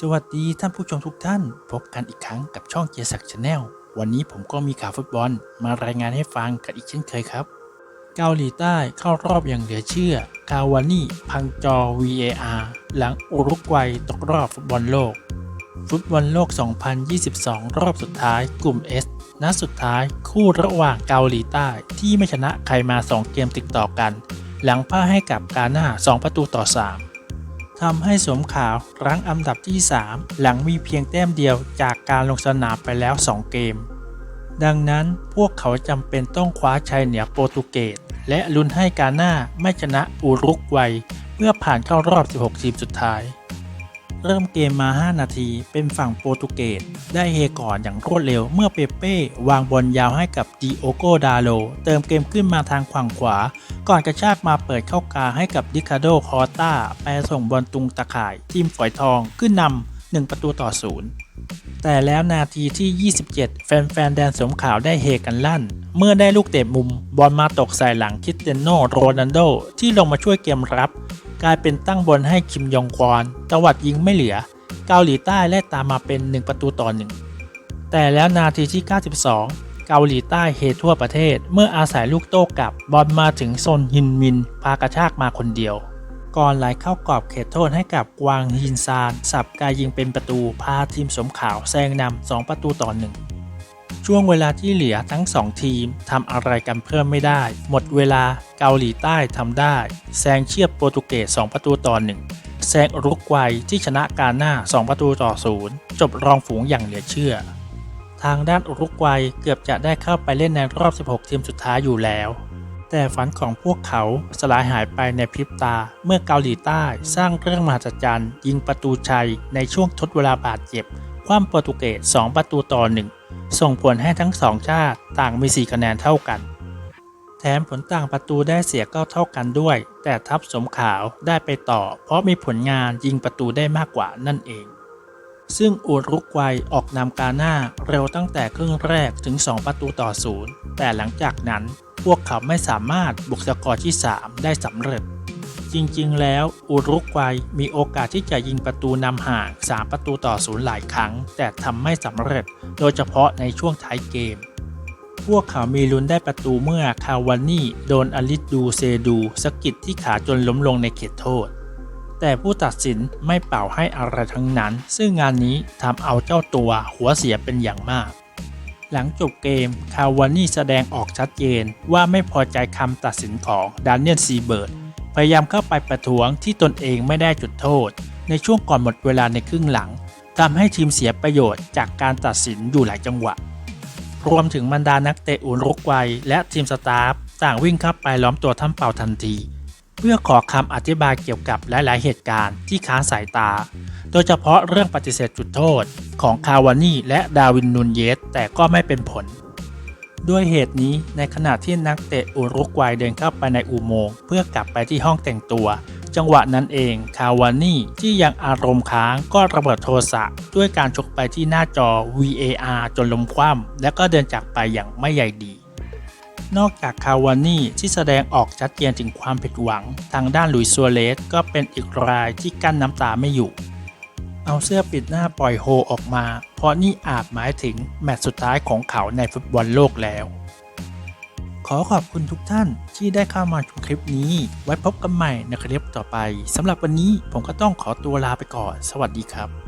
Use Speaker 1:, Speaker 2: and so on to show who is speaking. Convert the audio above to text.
Speaker 1: สวัสดีท่านผู้ชมทุกท่าน พบกันอีกครั้งกับช่องเจสักชาแนลวันนี้ผมก็มีข่าวฟุตบอลมารายงานให้ฟังกันอีกเช่นเคยครับ เกาหลีใต้เข้ารอบอย่างเหลือเชื่อกาวานี่พังจอ VAR หลังอุรุกวัยตกรอบฟุตบอลโลก ฟุตบอลโลก 2022 รอบสุดท้ายกลุ่ม S นัดสุดท้ายคู่ระหว่างเกาหลีใต้ที่ไม่ชนะใครมา 2 เกมติดต่อกัน หลังพ่ายให้กับกาหน้า 2 ประตูต่อ 3 ทำให้สวมขาวรั้งอันดับที่ 3 หลังมีเพียงแต้มเดียวจากการลงสนามไปแล้ว 2 เกม ดังนั้นพวกเขาจำเป็นต้องคว้าชัยเหนือโปรตุเกส และลุ้นให้กาหน้าไม่ชนะอุรุกวัยเพื่อผ่านเข้ารอบ 16 ทีมสุดท้าย เริ่มเกมมา 5 นาที เป็นฝั่งโปรตุเกสได้เฮก่อนอย่างรวดเร็วเมื่อเปเป้วางบอลยาวให้กับดิโอโกดาโลเติมเกมขึ้นมาทางฝั่งขวา ก่อนกระชากมาเปิดเข้ากลางให้กับดิคาโดคอตาไปส่งบอลตุงตะข่าย ทีมฝอยทองขึ้นนำ1 ประตูต่อศูนย์แต่แล้วนาทีที่ 27 แฟนๆ แดนสมขาวได้เฮกันลั่น เมื่อได้ลูกเตะมุมบอลมาตกใส่หลังคิสเตียโนโรนัลโดที่ลงมาช่วยเกมรับ กลายเป็นตั้งบอลให้คิมยองควอนตวัดยิงไม่เหลือ เกาหลีใต้ไล่ตามมาเป็น 1 ประตูต่อหนึ่งแต่แล้วนาทีที่ 92 เกาหลีใต้เฮทั่วประเทศ เมื่ออาศัยลูกโต้กลับบอลมาถึงโซนฮินมิน พากระชากมาคนเดียว ก่อนไหลเข้ากรอบเขตโทษให้กับกวางฮินซาน สับกายยิงเป็นประตูพาทีมสมขาวแซงนำ2ประตูต่อหนึ่ง ช่วงเวลาที่เหลือทั้ง 2 ทีมทำอะไรกันเพิ่มไม่ได้ หมดเวลาเกาหลีใต้ทำได้ แซงเชียบโปรตุเกส 2 ประตูต่อหนึ่งแซงอุรุกวัยที่ชนะกาหน้า 2 ประตูต่อศูนย์จบรองฝูงอย่างเหลือเชื่อ ทางด้านอุรุกวัยเกือบจะได้เข้าไปเล่นในรอบ 16 ทีมสุดท้ายอยู่แล้ว แต่ฝันของพวกเขาสลายหายไปในพริบตา เมื่อเกาหลีใต้สร้างเรื่องมหัศจรรย์ยิงประตูชัยในช่วงทดเวลาบาดเจ็บ คว่ำโปรตุเกส 2 ประตูต่อหนึ่ง ส่งผลให้ทั้งสองชาติต่างมี 4 คะแนนเท่ากัน แถมผลต่างประตูได้เสียก็เท่ากันด้วย แต่ทัพสมขาวได้ไปต่อ เพราะมีผลงานยิงประตูได้มากกว่านั่นเอง ซึ่งอุรุกวัยออกนำกาหน้าเร็วตั้งแต่ครึ่งแรกถึง 2 ประตูต่อศูนย์แต่หลังจากนั้นพวกเขาไม่สามารถบุกสกอร์ที่ 3 ได้สำเร็จ จริง ๆ แล้วอุรุกวัยมีโอกาสที่จะยิงประตูนำห่าง 3 ประตูต่อศูนย์หลายครั้ง แต่ทำไม่สำเร็จ โดยเฉพาะในช่วงท้ายเกม พวกเขามีลุ้นได้ประตูเมื่อคาวานี่โดนอลิดดูเซดูสกิดที่ขาจนล้มลงในเขตโทษ แต่ผู้ตัดสินไม่เป่าให้อะไรทั้งนั้น ซึ่งงานนี้ทำเอาเจ้าตัวหัวเสียเป็นอย่างมากหลังจบเกม คาวานี่แสดงออกชัดเจนว่าไม่พอใจคำตัดสินของดานเนียลซีเบิร์ด พยายามเข้าไปประท้วงที่ตนเองไม่ได้จุดโทษ ในช่วงก่อนหมดเวลาในครึ่งหลังทำให้ทีมเสียประโยชน์จากการตัดสินอยู่หลายจังหวะ รวมถึงบรรดานักเตะอุรุกวัยและทีมสตาฟต่างวิ่งเข้าไปล้อมตัวท่านเป่าทันที เพื่อขอคำอธิบายเกี่ยวกับหลาย ๆ เหตุการณ์ที่ค้านสายตา โดยเฉพาะเรื่องปฏิเสธจุดโทษของคาวานี่และดาวินนูนเยสแต่ก็ไม่เป็นผล ด้วยเหตุนี้ในขณะที่นักเตะอุรุกวัยเดินเข้าไปในอุโมงค์เพื่อกลับไปที่ห้องแต่งตัว จังหวะนั้นเองคาวานี่ที่ยังอารมณ์ค้างก็ระเบิดโทสะด้วยการชกไปที่หน้าจอ VAR จนล้มคว่ำและก็เดินจากไปอย่างไม่ใยดีนอกจากคาวานี่ที่แสดงออกชัดเจนถึงความผิดหวัง ทางด้านลุยซัวเรสก็เป็นอีกรายที่กั้นน้ำตาไม่อยู่ เอาเสื้อปิดหน้าปล่อยโฮออกมา เพราะนี่อาจหมายถึงแมตช์สุดท้ายของเขาในฟุตบอลโลกแล้ว ขอขอบคุณทุกท่านที่ได้เข้ามาชมคลิปนี้ ไว้พบกันใหม่ในคลิปต่อไปสำหรับวันนี้ผมก็ต้องขอตัวลาไปก่อน สวัสดีครับ